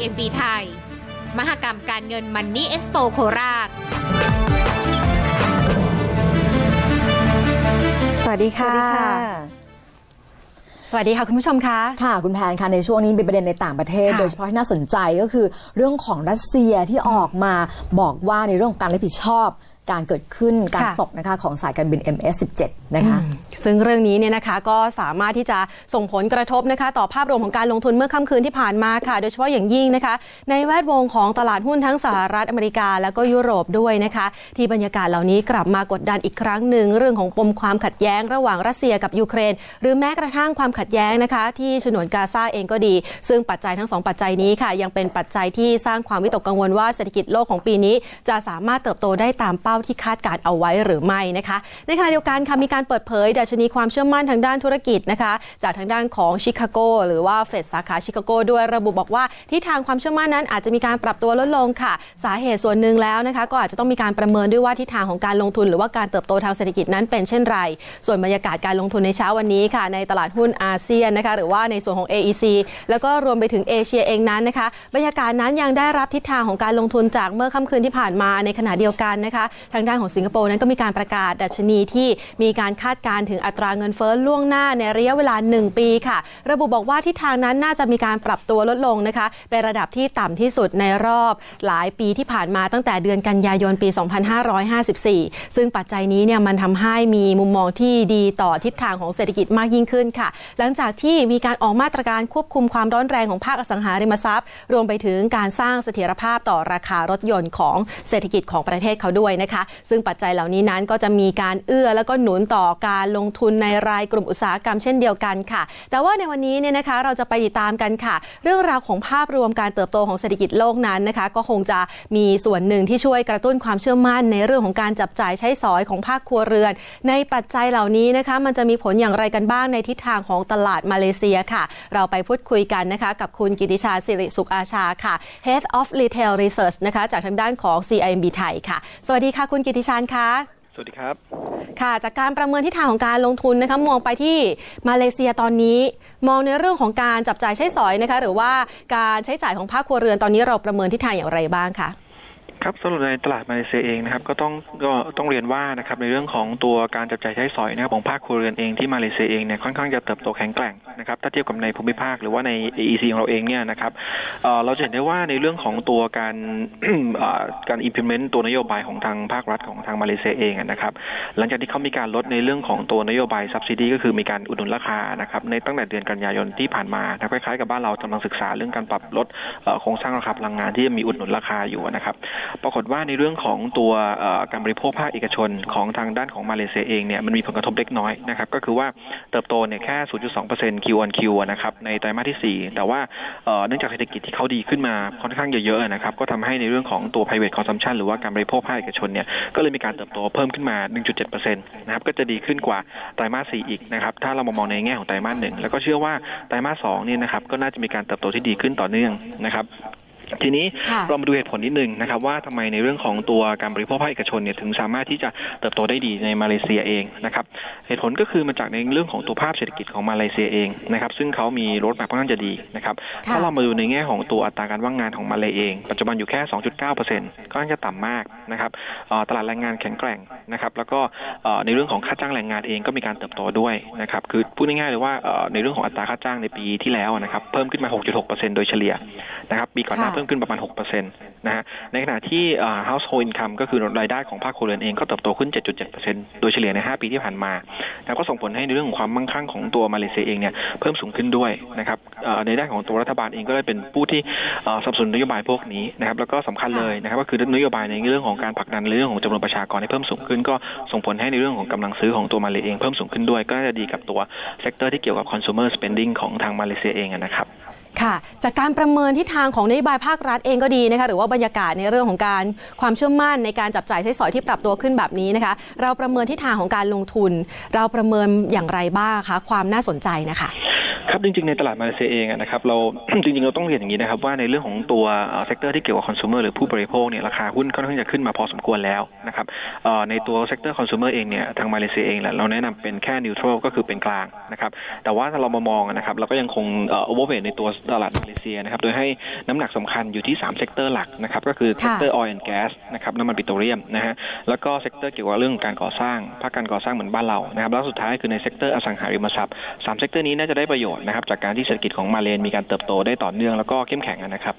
CIMB ไทย มหกรรมการเงินมันนี่เอ็กซ์โปโคราช สวัสดีค่ะ สวัสดีค่ะคุณผู้ชมคะ ค่ะคุณแพนคะในช่วงนี้มีประเด็นในต่างประเทศ ค่ะโดยเฉพาะที่น่าสนใจก็คือเรื่องของรัสเซียที่ออกมาบอกว่าในเรื่องของการรับผิดชอบ การเกิดขึ้นการค่ะตกนะคะของสายการบิน MS17 นะคะซึ่งเรื่องนี้เนี่ยนะคะก็สามารถที่จะส่งผลกระทบนะคะ ต่อภาพรวมของการลงทุนเมื่อค่ำคืนที่ผ่านมาค่ะ โดยเฉพาะอย่างยิ่งนะคะ ในแวดวงของตลาดหุ้นทั้งสหรัฐอเมริกา แล้วก็ยุโรปด้วยนะคะ ที่บรรยากาศเหล่านี้กลับมากดดันอีกครั้งหนึ่งเรื่องของปมความขัดแย้งระหว่างรัสเซียกับยูเครน หรือแม้กระทั่งความขัดแย้งนะคะ ที่ฉนวนกาซาเองก็ดี ซึ่งปัจจัยทั้งสองปัจจัยนี้ค่ะ ยังเป็นปัจจัยที่สร้างความวิตกกังวลว่าเศรษฐกิจโลกของปีนี้ จะสามารถเติบโตได้ตามเป้าที่คาดการเอาไว้หรือไม่นะคะ ในขณะเดียวกันค่ะมีการเปิดเผยดัชนีความเชื่อมั่นทางด้านธุรกิจนะคะ จากทางด้านของชิคาโกหรือว่าเฟดสาขาชิคาโกด้วยระบุบอกว่าทิศทางความเชื่อมั่นนั้นอาจจะมีการปรับตัวลดลงค่ะ สาเหตุส่วนหนึ่งแล้วนะคะ ก็อาจจะต้องมีการประเมินด้วยว่าทิศทางของการลงทุน หรือว่าการเติบโตทางเศรษฐกิจนั้นเป็นเช่นไร ส่วนบรรยากาศการลงทุนในเช้าวันนี้ค่ะ ในตลาดหุ้นอาเซียนนะคะหรือว่าในส่วนของ AEC แล้วก็รวมไปถึงเอเชียเองนั้นนะคะ บรรยากาศนั้นยังได้รับทิศทางของการลงทุนจากเมื่อค่ำคืนที่ผ่านมาในขณะเดียวกันนะคะทางด้านของสิงคโปร์นั้นก็มีการประกาศดัชนีที่มีการคาดการณ์ถึงอัตราเงินเฟ้อล่วงหน้าในระยะเวลา 1 ปีค่ะ ระบุบอกว่าทิศทางนั้นน่าจะมีการปรับตัวลดลงนะคะเป็นระดับที่ต่ำที่สุดในรอบหลายปีที่ผ่านมาตั้งแต่เดือนกันยายนปี 2554 ซึ่งปัจจัยนี้เนี่ยมันทำให้มีมุมมองที่ดีต่อทิศทางของเศรษฐกิจมากยิ่งขึ้นค่ะ หลังจากที่มีการออกมาตรการควบคุมความร้อนแรงของภาคอสังหาริมทรัพย์ รวมไปถึงการสร้างเสถียรภาพต่อราคารถยนต์ของเศรษฐกิจของประเทศเขาด้วยนะคะซึ่งปัจจัยเหล่านี้นั้นก็จะมีการเอื้อแล้วก็หนุนต่อการลงทุนในรายกลุ่มอุตสาหกรรมเช่นเดียวกันค่ะ แต่ว่าในวันนี้เนี่ยนะคะเราจะไปติดตามกันค่ะ เรื่องราวของภาพรวมการเติบโตของเศรษฐกิจโลกนั้นนะคะ ก็คงจะมีส่วนหนึ่งที่ช่วยกระตุ้นความเชื่อมั่น ในเรื่องของการจับจ่ายใช้สอยของภาคครัวเรือน ในปัจจัยเหล่านี้นะคะ มันจะมีผลอย่างไรกันบ้างในทิศทางของตลาดมาเลเซียค่ะ เราไปพูดคุยกันนะคะกับคุณกิติชาสิริสุขอาชาค่ะ Head of Retail Research นะคะจากทางด้านของ CIMB ไทยค่ะ สวัสดีค่ะคุณกิติชานคะสวัสดีครับ ค่ะ จากการประเมินทิศทางของการลงทุนนะคะมองไปที่มาเลเซียตอนนี้ มองในเรื่องของการจับจ่ายใช้สอยนะคะหรือว่าการใช้จ่ายของภาคครัวเรือนตอนนี้เราประเมินทิศทางอย่างไรบ้างคะ ครับสำหรับในตลาดมาเลเซียเองนะครับก็ต้องก็ต้องเรียนว่านะครับในเรื่องของตัวการจับจ่ายใช้สอยนะครับของภาคครัวเรือนเองที่มาเลเซียเองเนี่ยค่อนข้างจะเติบโตแข็งแกร่งนะครับถ้าเทียบกับในภูมิภาคหรือว่าใน AEC ของเราเองเนี่ยนะครับเเราจะเห็นได้ว่าในเรื่องของตัวการการ implement ตัวนโยบายของทางภาครัฐของทางมาเลเซียเองนะครับหลังจากที่เขามีการลดในเรื่องของตัวนโยบาย subsidy ก็คือมีการอุดหนุนราคานะครับในตั้งแต่เดือนกันยายนที่ผ่านมานะคล้ายๆกับบ้านเรากำลังศึกษาเรื่องการปรับลดโครงสร้างราคาพลังงานที่จะมีอุดหนุนราคาอยู่นะครับปรากฏว่าในเรื่องของตัวการบริโภคภาคเอกชนของทางด้านของมาเลเซียเองเนี่ยมันมีผลกระทบเล็กน้อยนะครับก็คือว่าเติบโตเนี่ยแค่ 0.2% Q on Q นะครับในไตรมาสที่ 4 แต่ว่าเนื่องจากเศรษฐกิจที่เขาดีขึ้นมาค่อนข้างเยอะๆนะครับก็ทำให้ในเรื่องของตัว private consumption หรือว่าการบริโภคภาคเอกชนเนี่ยก็เลยมีการเติบโตเพิ่มขึ้นมา 1.7%นะครับก็จะดีขึ้นกว่าไตรมาส 4 อีกนะครับถ้าเรามองในแง่ของไตรมาสหนึ่งแล้วก็เชื่อว่าไตรมาส 2 เนี่ยนะครับก็น่าจะมีการเติบโตที่ดีขึ้นต่อเนื่องนะครับ ทีนี้ค่ะเรามาดูเหตุผลนิดนึงนะครับว่าทำไมในเรื่องของตัวการบริโภคภาคเอกชนเนี่ยถึงสามารถที่จะเติบโตได้ดีในมาเลเซียเองนะครับ เหตุผลก็คือมาจากในเรื่องของตัวภาพเศรษฐกิจของมาเลเซียเองนะครับซึ่งเขามีรถแมพค่อนข้างจะดีนะครับค่ะถ้าเรามาดูในแง่ของตัวอัตราการว่างงานของมาเลเอง ปัจจุบันอยู่แค่ 2.9%ก็น่าจะต่ำมากนะครับเอ่อตลาดแรงงานแข็งแกร่งนะครับแล้วก็เอ่อในเรื่องของค่าจ้างแรงงานเองก็มีการเติบโตด้วยนะครับคือพูดง่ายๆเลยว่าเอ่อในเรื่องของอัตราค่าจ้างในปีที่แล้วนะครับเพิ่มขึ้นมา 6.6%โดยเฉลี่ยนะครับปีก่อนหน้าค่ะเพิ่มขึ้นประมาณ 6%นะฮะในขณะที่เอ่อ household income ก็คือรายได้ของภาคครัวเรือนเองก็เติบโตขึ้น 7.7%โดยเฉลี่ยใน 5 ปีที่ผ่านมานะก็ส่งผลให้ในเรื่องของความมั่งคั่งของตัวมาเลเซียเองเนี่ยเพิ่มสูงขึ้นด้วยนะครับในด้านของตัวรัฐบาลเองก็ได้เป็นผู้ที่สนับสนุนนโยบายพวกนี้นะครับแล้วก็สำคัญเลยนะครับก็คือนโยบายในเรื่องของการผลักดันเรื่องของจำนวนประชากรให้เพิ่มสูงขึ้น ก็ส่งผลให้ในเรื่องของกำลังซื้อของตัวมาเลเองเพิ่มสูงขึ้นด้วย ก็น่าจะดีกับตัวเซกเตอร์ที่เกี่ยวกับ consumer spending ของทางมาเลเซียเองนะครับ ค่ะ จากการประเมินทิศทางของนโยบายภาครัฐเองก็ดีนะคะหรือว่าบรรยากาศในเรื่องของการความเชื่อมั่นในการจับจ่ายใช้สอยที่ปรับตัวขึ้นแบบนี้นะคะ เราประเมินทิศทางของการลงทุน เราประเมินอย่างไรบ้างคะความน่าสนใจนะคะ ครับจริงๆในตลาดมาเลเซียเองอะนะครับเราจริงๆเราต้องเรียนอย่างนี้นะครับว่าในเรื่องของตัวเซกเตอร์ที่เกี่ยวกับคอน sumer หรือผู้บริโภคเนี่ยราคาหุ้นค่อนข้างจะขึ้นมาพอสมควรแล้วนะครับเอ่อในตัวเซกเตอร์คอน sumer เองเนี่ยทางมาเลเซียเองแหละเราแนะนำเป็นแค่ neutral ก็คือเป็นกลางนะครับแต่ว่าถ้าเรามามองอะนะครับเราก็ยังคงเอ่อ overweight ในตัวตลาดมาเลเซียนะครับโดยให้น้ำหนักสำคัญอยู่ที่3เซกเตอร์หลักนะครับก็คือเซกเตอร์ oil and gas นะครับน้ำมันปิโตรเลียมนะฮะแล้วก็เซกเตอร์เกี่ยวกับเรื่องการก่อสร้างภาคการก่อสร้างเหมือนบ้านเรานะครับแล้วสุดท้ายคือในเซกเตอร์อสังหาริมทรัพย์สามเซกเตอร์นี้น่าจะได้ประโยชน์นะครับจากการที่เศรษฐกิจของมาเลนมีการเติบโตได้ต่อเนื่องแล้วก็เข้มแข็งนะครับ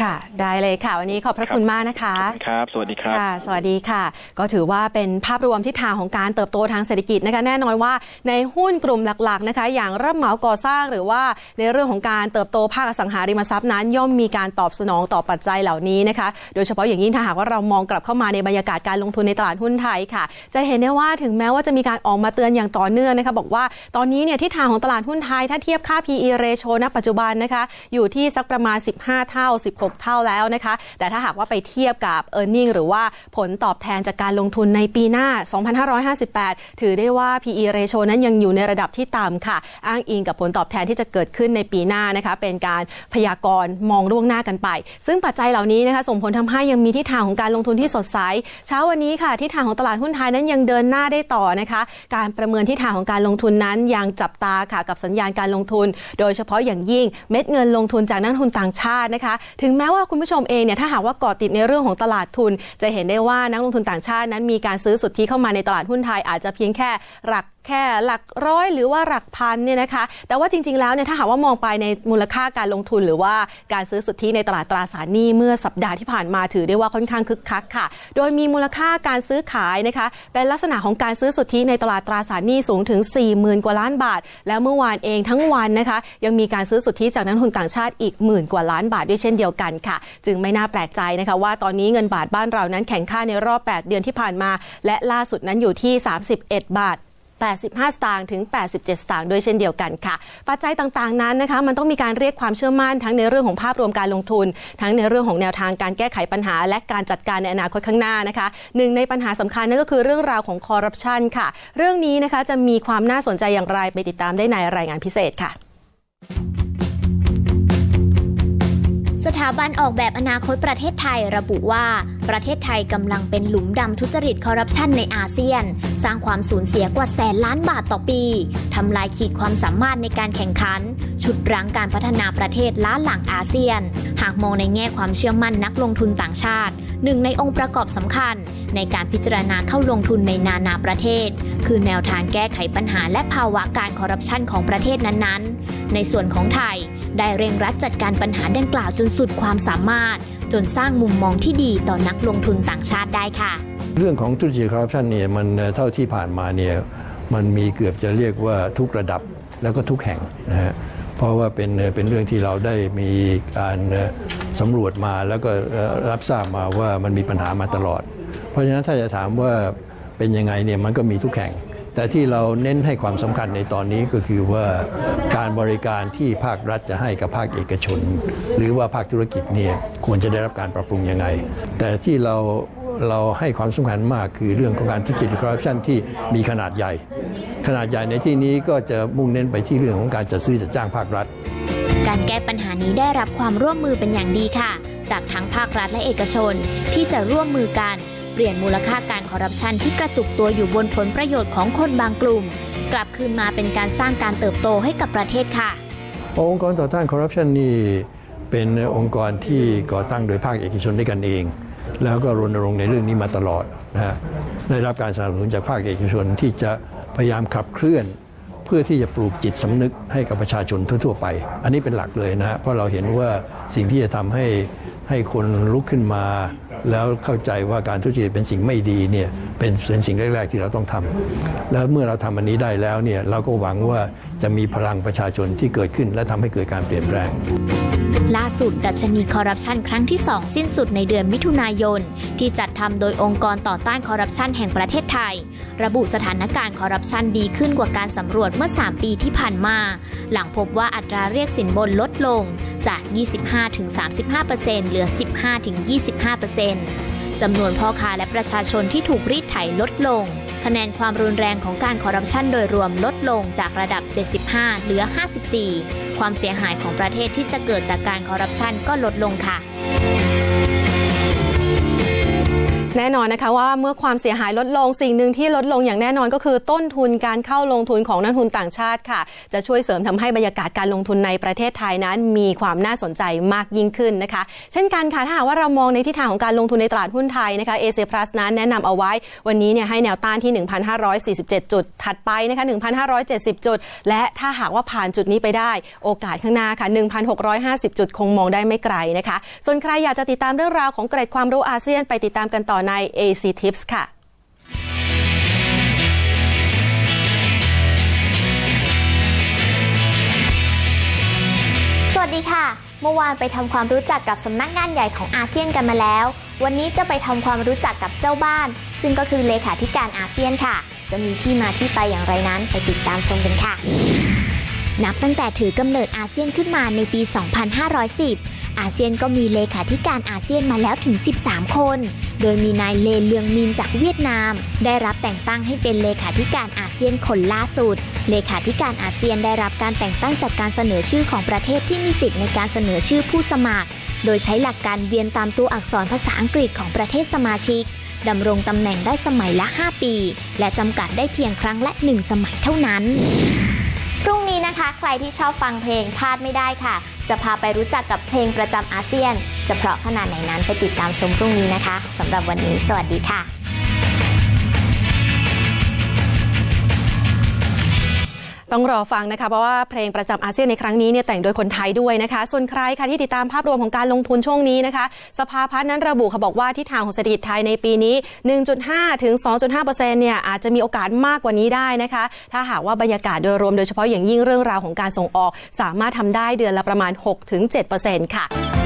ค่ะ ได้เลยค่ะ วันนี้ขอบพระคุณมากนะคะ ครับ สวัสดีครับ ค่ะ สวัสดีค่ะ ก็ถือว่าเป็นภาพรวมทิศทางของการเติบโตทางเศรษฐกิจนะคะ แน่นอนว่าในหุ้นกลุ่มหลักๆนะคะ อย่างรับเหมาก่อสร้างหรือว่าในเรื่องของการเติบโตภาคอสังหาริมทรัพย์นั้น ย่อมมีการตอบสนองต่อปัจจัยเหล่านี้นะคะ โดยเฉพาะอย่างยิ่งถ้าหากว่าเรามองกลับเข้ามาในบรรยากาศการลงทุนในตลาดหุ้นไทยค่ะ จะเห็นได้ว่าถึงแม้ว่าจะมีการออกมาเตือนอย่างต่อเนื่องนะคะบอกว่าตอนนี้เนี่ยทิศทางของตลาดหุ้นไทยถ้าเทียบค่า PE ratio ณปัจจุบันนะคะอยู่ที่สักประมาณ 15 เท่า6 เท่าแล้วนะคะ แต่ถ้าหากว่าไปเทียบกับ e a r n i n g หรือว่าผลตอบแทนจากการลงทุนในปีหน้า 2558 ถือได้ว่า PE ratio นั้นยังอยู่ในระดับที่ต่ำค่ะ อ้างอิงกับผลตอบแทนที่จะเกิดขึ้นในปีหน้านะคะ เป็นการพยากรณ์มองล่วงหน้ากันไป ซึ่งปัจจัยเหล่านี้นะคะส่งผลทำให้ยังมีทิศทางของการลงทุนที่สดใส เช้าวันนี้ค่ะทิศทางของตลาดหุ้นไทยนั้นยังเดินหน้าได้ต่อนะคะ การประเมินทิศทางของการลงทุนนั้นยังจับตาค่ะกับสัญญาณการลงทุน โดยเฉพาะอย่างยิ่งเม็ดเงินลงทุนจากนักทุนต่างชาตินะคะ ถึงแม้ว่าคุณผู้ชมเองเนี่ยถ้าหากว่าเกาะติดในเรื่องของตลาดทุน จะเห็นได้ว่านักลงทุนต่างชาตินั้นมีการซื้อสุทธิเข้ามาในตลาดหุ้นไทยอาจจะเพียงแค่หลักแค่หลักร้อยหรือว่าหลักพันเนี่ยนะคะ แต่ว่าจริง ๆ แล้วเนี่ยถ้าหากว่ามองไปในมูลค่าการลงทุนหรือว่าการซื้อสุทธิในตลาดตราสารหนี้เมื่อสัปดาห์ที่ผ่านมาถือได้ว่าค่อนข้างคึกคักค่ะ โดยมีมูลค่าการซื้อขายนะคะ เป็นลักษณะของการซื้อสุทธิในตลาดตราสารหนี้สูงถึง 40,000 กว่าล้านบาท แล้วเมื่อวานเองทั้งวันนะคะ ยังมีการซื้อสุทธิจากนักลงทุนต่างชาติอีกหมื่นกว่าล้านบาทด้วยเช่นเดียวกันค่ะ จึงไม่น่าแปลกใจนะคะว่าตอนนี้เงินบาทบ้านเรานั้นแข็งค่าในรอบ 8 เดือนที่ผ่านมา และล่าสุดนั้นอยู่ที่ 31 บาท 85 สตางค์ถึง 87 สตางค์ด้วยเช่นเดียวกันค่ะ ปัจจัยต่างๆนั้นนะคะมันต้องมีการเรียกความเชื่อมั่นทั้งในเรื่องของภาพรวมการลงทุน ทั้งในเรื่องของแนวทางการแก้ไขปัญหา และการจัดการในอนาคตข้างหน้านะคะหนึ่งในปัญหาสำคัญนั่นก็คือเรื่องราวของคอร์รัปชันค่ะ เรื่องนี้นะคะจะมีความน่าสนใจอย่างไรไปติดตามได้ในรายงานพิเศษค่ะ สถาบันออกแบบอนาคตประเทศไทยระบุว่า ประเทศไทยกำลังเป็นหลุมดำทุจริตคอร์รัปชันในอาเซียน สร้างความสูญเสียกว่าแสนล้านบาทต่อปีทำลายขีดความสามารถในการแข่งขันฉุดรั้งการพัฒนาประเทศล้าหลังอาเซียน หากมองในแง่ความเชื่อมั่นนักลงทุนต่างชาติ หนึ่งในองค์ประกอบสำคัญ ในการพิจารณาเข้าลงทุนในนานาประเทศ คือแนวทางแก้ไขปัญหาและภาวะการคอร์รัปชันของประเทศนั้นๆ ในส่วนของไทย ได้เร่งรัดจัดการปัญหาดังกล่าวจนสุดความสามารถ จนสร้างมุมมองที่ดีต่อนักลงทุนต่างชาติได้ค่ะ เรื่องของทุจริตคอร์รัปชันเนี่ยมันเท่าที่ผ่านมาเนี่ยมันมีเกือบจะเรียกว่าทุกระดับแล้วก็ทุกแห่งนะฮะเพราะว่าเป็นเป็นเรื่องที่เราได้มีการสำรวจมาแล้วก็รับทราบมาว่ามันมีปัญหามาตลอด เพราะฉะนั้นถ้าจะถามว่าเป็นยังไงเนี่ยมันก็มีทุกแห่ง แต่ที่เราเน้นให้ความสำคัญในตอนนี้ก็คือว่าการบริการที่ภาครัฐจะให้กับภาคเอกชน หรือว่าภาคธุรกิจเนี่ยควรจะได้รับการปรับปรุงยังไง แต่ที่เราเราให้ความสำคัญมากคือเรื่องของการทุจริตคอร์รัปชันที่มีขนาดใหญ่ ขนาดใหญ่ในที่นี้ก็จะมุ่งเน้นไปที่เรื่องของการจัดซื้อจัดจ้างภาครัฐ การแก้ปัญหานี้ได้รับความร่วมมือเป็นอย่างดีค่ะ จากทั้งภาครัฐและเอกชนที่จะร่วมมือกัน ปลี่ยนมูลค่าการคอร์รัปชันที่กระจุกตัวอยู่บนผลประโยชน์ของคนบางกลุ่ม กลับคืนมาเป็นการสร้างการเติบโตให้กับประเทศค่ะ องค์กรต่อต้านคอร์รัปชันนี่เป็นองค์กรที่ก่อตั้งโดยภาคเอกชนด้วยกันเอง แล้วก็รณรงค์ในเรื่องนี้มาตลอดนะฮะได้รับการสนับสนุนจากภาคเอกชนที่จะพยายามขับเคลื่อน เพื่อที่จะปลูกจิตสำนึกให้กับประชาชนทั่วๆไป อันนี้เป็นหลักเลยนะฮะเพราะเราเห็นว่าสิ่งที่จะทำให้ให้คนลุกขึ้นมา แล้วเข้าใจว่าการทุจริตเป็นสิ่งไม่ดีเนี่ยเป็นเป็นสิ่งแรกๆที่เราต้องทำแล้วเมื่อเราทำอันนี้ได้แล้วเนี่ยเราก็หวังว่าจะมีพลังประชาชนที่เกิดขึ้น และทำให้เกิดการเปลี่ยนแปลง ล่าสุด ดัชนีคอร์รัปชันครั้งที่ 2 สิ้นสุดในเดือนมิถุนายน ที่จัดทำโดยองค์กรต่อต้านคอร์รัปชันแห่งประเทศไทย ระบุสถานการณ์คอร์รัปชันดีขึ้นกว่าการสำรวจเมื่อ 3 ปีที่ผ่านมา หลังพบว่าอัตราเรียกสินบนลดลงจาก 25-35%เหลือ 15-25%จำนวนพ่อค้าและประชาชนที่ถูกรีดไถลดลง คะแนนความรุนแรงของการคอร์รัปชันโดยรวมลดลงจากระดับ 75 เหลือ 54 ความเสียหายของประเทศที่จะเกิดจากการคอร์รัปชันก็ลดลงค่ะ แน่นอนนะคะว่าเมื่อความเสียหายลดลงสิ่งหนึ่งที่ลดลงอย่างแน่นอนก็คือต้นทุนการเข้าลงทุนของนักทุนต่างชาติค่ะ จะช่วยเสริมทำให้บรรยากาศการลงทุนในประเทศไทยนั้น มีความน่าสนใจมากยิ่งขึ้นนะคะ เช่นกันค่ะถ้าหากว่าเรามองในทิศทางของการลงทุนในตลาดหุ้นไทยนะคะเอเชียพลัสนั้นแนะนำเอาไว้ วันนี้เนี่ยให้แนวต้านที่ 1,547 จุด ถัดไปนะคะ1,570 จุด และถ้าหากว่าผ่านจุดนี้ไปได้ โอกาสข้างหน้าค่ะ1,650 จุดคงมองได้ไม่ไกลนะคะ ส่วนใครอยากจะติดตามเรื่องราวของเกร็ดความรู้อาเซียนไปติดตามกันต่อใน AC Tips ค่ะสวัสดีค่ะ เมื่อวานไปทำความรู้จักกับสำนักงานใหญ่ของอาเซียนกันมาแล้ว วันนี้จะไปทำความรู้จักกับเจ้าบ้าน ซึ่งก็คือเลขาธิการอาเซียนค่ะ จะมีที่มาที่ไปอย่างไรนั้นไปติดตามชมกันค่ะ นับตั้งแต่ถือกำเนิดอาเซียนขึ้นมาในปี 2510 อาเซียนก็มีเลขาธิการอาเซียนมาแล้วถึง 13 คน โดยมีนายเลเลืองมินจากเวียดนาม ได้รับแต่งตั้งให้เป็นเลขาธิการอาเซียนคนล่าสุด เลขาธิการอาเซียนได้รับการแต่งตั้งจากการเสนอชื่อของประเทศที่มีสิทธิ์ในการเสนอชื่อผู้สมัคร โดยใช้หลักการเวียนตามตัวอักษรภาษาอังกฤษของประเทศสมาชิกดำรงตำแหน่งได้สมัยละ 5 ปี และจำกัดได้เพียงครั้งละ 1 สมัยเท่านั้น พรุ่งนี้นะคะ ใครที่ชอบฟังเพลงพลาดไม่ได้ค่ะ จะพาไปรู้จักกับเพลงประจำอาเซียน จะเพราะขนาดไหนนั้นไปติดตามชมพรุ่งนี้นะคะสำหรับวันนี้ สวัสดีค่ะ ต้องรอฟังนะคะ เพราะว่าเพลงประจำอาเซียนในครั้งนี้เนี่ยแต่งโดยคนไทยด้วยนะคะ ส่วนใครคะที่ติดตามภาพรวมของการลงทุนช่วงนี้นะคะ สภาพัฒน์นั้นระบุค่ะบอกว่าที่ทางของเศรษฐกิจไทยในปีนี้ 1.5 ถึง 2.5%เนี่ยอาจจะมีโอกาสมากกว่านี้ได้นะคะ ถ้าหากว่าบรรยากาศโดยรวมโดยเฉพาะอย่างยิ่งเรื่องราวของการส่งออก สามารถทำได้เดือนละประมาณ 6-7%ค่ะ